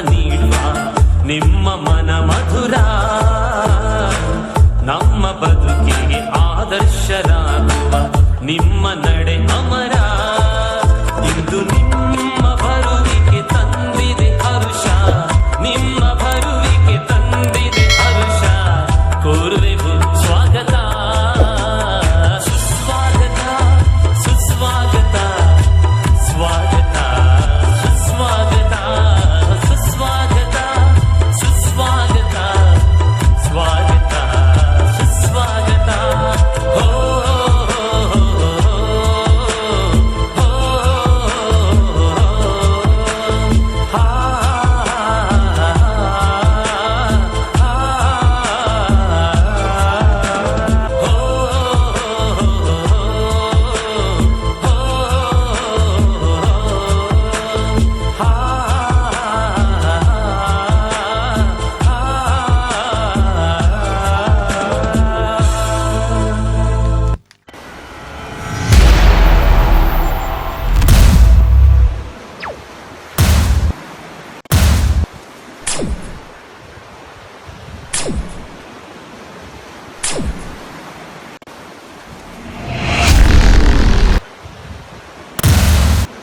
ನೀಡುವ. ನಿಮ್ಮ ಮನ ಮಧುರ. ನಮ್ಮ ಬದುಕಿಗೆ ಆದರ್ಶರಾಗುವ. ನಿಮ್ಮ ನಡೆ ಅಮರ. ಇಂದು ನಿಮ್ಮ ಬರುವಿಕೆ ತಂದಿದೆ ಹರುಷ. ನಿಮ್ಮ ಬರುವಿಕೆ ತಂದಿದೆ ಹರುಷ. ಕೋರುವೆ